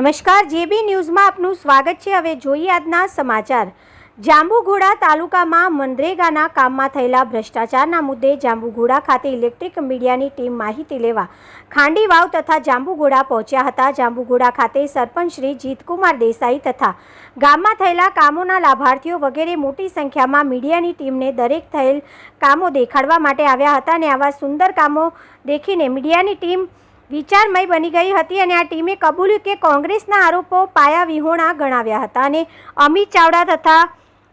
નમસ્કાર, જેબી ન્યૂઝમાં આપનું સ્વાગત છે. હવે જોઈએ આજના સમાચાર. જાંબુઘોડા તાલુકામાં મનરેગાના કામમાં થયેલા ભ્રષ્ટાચારના મુદ્દે જાંબુઘોડા ખાતે ઇલેક્ટ્રિક મીડિયાની ટીમ માહિતી લેવા ખાંડીવાવ તથા જાંબુઘોડા પહોંચ્યા હતા. જાંબુઘોડા ખાતે સરપંચ શ્રી જીતકુમાર દેસાઈ તથા ગામમાં થયેલા કામોના લાભાર્થીઓ વગેરે મોટી સંખ્યામાં મીડિયાની ટીમને દરેક થયેલ કામો દેખાડવા માટે આવ્યા હતા અને આવા સુંદર કામો દેખીને મીડિયાની ટીમ વિચારમય બની ગઈ હતી અને આ ટીમે કબૂલ્યું કે કોંગ્રેસના આરોપો પાયા વિહોણા ગણાવ્યા હતા અને અમિત ચાવડા તથા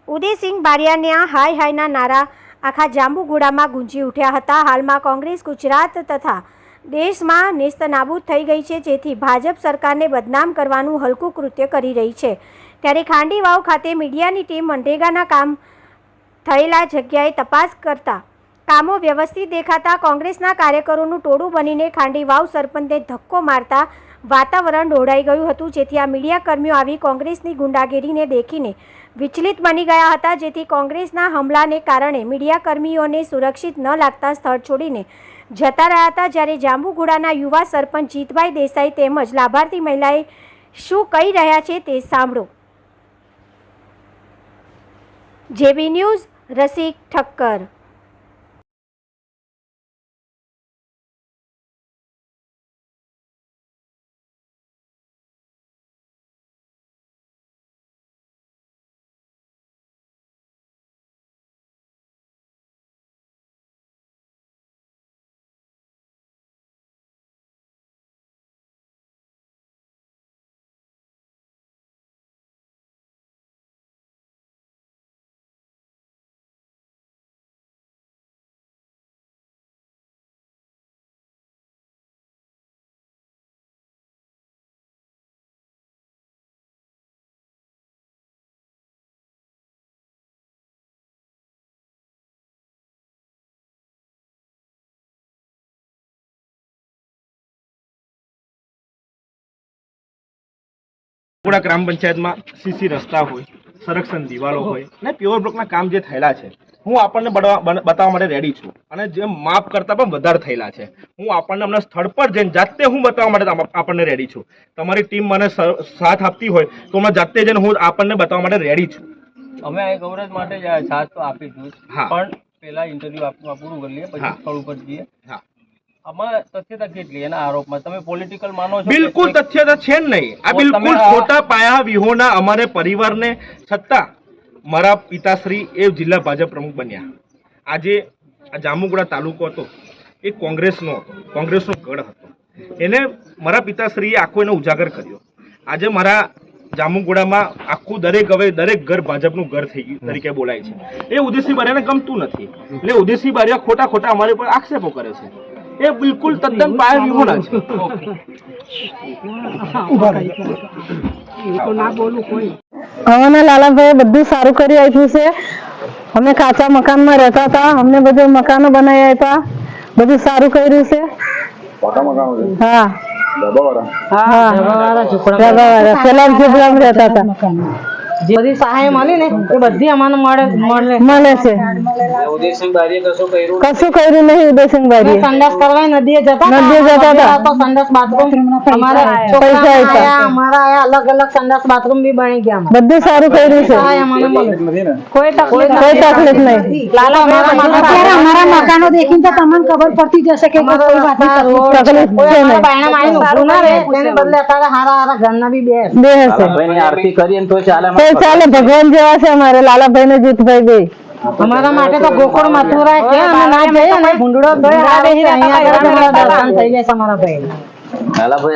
ઉદયસિંહ બારિયાના હાય હાયના નારા આખા જાંબુગુડામાં ગુંજી ઉઠ્યા હતા. હાલમાં કોંગ્રેસ, ગુજરાત તથા દેશમાં નેસ્ત નાબૂદ થઈ ગઈ છે, જેથી ભાજપ સરકારને બદનામ કરવાનું હલકું કૃત્ય કરી રહી છે. ત્યારે ખાંડીવાવ ખાતે મીડિયાની ટીમ મનરેગાના કામ થયેલા જગ્યાએ તપાસ કરતા કામો વ્યવસ્થિત દેખાતા કોંગ્રેસના કાર્યકરોનું ટોળું બનીને ખાંડીવાવ સરપંચને ધક્કો મારતા વાતાવરણ ઢોળાઈ ગયું હતું, જેથી આ મીડિયાકર્મીઓ આવી કોંગ્રેસની ગુંડાગીરીને દેખીને વિચલિત બની ગયા હતા. જેથી કોંગ્રેસના હમલાને કારણે મીડિયા કર્મીઓને સુરક્ષિત ન લાગતા સ્થળ છોડીને જતા રહ્યા હતા. જ્યારે જાંબુગુડાના યુવા સરપંચ જીતભાઈ દેસાઈ તેમજ લાભાર્થી મહિલાએ શું કહી રહ્યા છે તે સાંભળો. જેબી ન્યૂઝ રસિક ઠક્કર આપણા ગ્રામ પંચાયતમાં સીસી રસ્તા હોય સંરક્ષણ દિવાલો હોય અને પ્યોર બ્લોકના કામ જે થયેલા છે હું આપણને બતાવવા માટે રેડી છું. અને જે માપ કરતા પણ વધારે થયેલા છે. હું આપણને હમણાં સ્થળ પર જઈને જાતે હું બતાવવા માટે આપણને રેડી છું. તમારી ટીમ મને સાથ આપતી હોય તો હમણાં જાતે જઈને હું આપણને બતાવવા માટે રેડી છું. અમે આ કવરેજ માટે સાથ તો આપીશું. પણ પેલા ઇન્ટરવ્યુ આપવા પૂરું કરી લઈએ પછી સ્થળ ઉપર જઈએ. હા. આમાં તથ્યતા કેટલી એના આરોપમાં. તમે પોલિટિકલ માનો છો બિલકુલ કે- તથ્ય તો છે જ નહીં. આ બિલકુલ ખોટા પાયા વિહોના અમારે પરિવારને છતાં મારા પિતાશ્રી એ જિલ્લા ભાજપ પ્રમુખ બન્યા. આજે આ તાલુકો હતો. એ કોંગ્રેસનો હતો. કોંગ્રેસનો ગઢ હતો. એને મારા પિતાશ્રીએ આખો એને ઉજાગર કર્યો. આજે મારા જામુગુડામાં આખું દરેક હવે દરેક ઘર ભાજપનું ઘર થઈ ગયું તરીકે બોલાય છે. એ ઉદયસિંહ બારિયાને ગમતું નથી. એટલે ઉદયસિંહ બારિયા ખોટા ખોટા અમારી પર આક્ષેપો કરે છે. એ બિલકુલ તદ્દન પાયા વિહોણા છે. અમારા લાલાભાઈ બધું સારું કરી આપ્યું છે. અમે કાચા મકાનમાં રહેતા હતા. અમને બધું મકાનો બનાવી આપ્યા. બધું સારું કર્યું છે. હા. હા હા. પેલા રહેતા હતા. બધી સહાય મળી ને એ બધી અમને મળે મળે. મળે છે. કશું કર્યું નહીં? ઉદયસિંહ બારીએ. સંડાસ કરવા નદીએ જતા નદીએ જતા હતા. તો સંડાસ બાથરૂમ. અમારે પૈસા અમારા આયા અલગ અલગ સંડાસ બાથરૂમ બી બની ગયા બધું સારું કર્યું છે. સહાય અમને મળી. કોઈ તકલીફ કોઈ તકલીફ નહીં લાલા અમારા અત્યારે અમારા મકાનો દેખીને તો તમને ખબર પડતી જશે કે કોઈ વાત તકલીફ તકલીફ છે. અમારા નહીં. બાયણામાં આવીને ઊભું ના રહે, તેને બદલે અત્યારે હારા હારા ઘરના બી બે બે હશે આરતી કરીએ તો ચાલે. ચાલે ભગવાન જેવા છે અમારે લાલાભાઈ ને જીતભાઈ બે અમારા માટે તો ગોકુળ મથુરા છે અમે ના જઈએ ને ભૂંડડો તો અહીંયા દર્શન થઈ જાય અમારા ભાઈ. લાલાભાઈ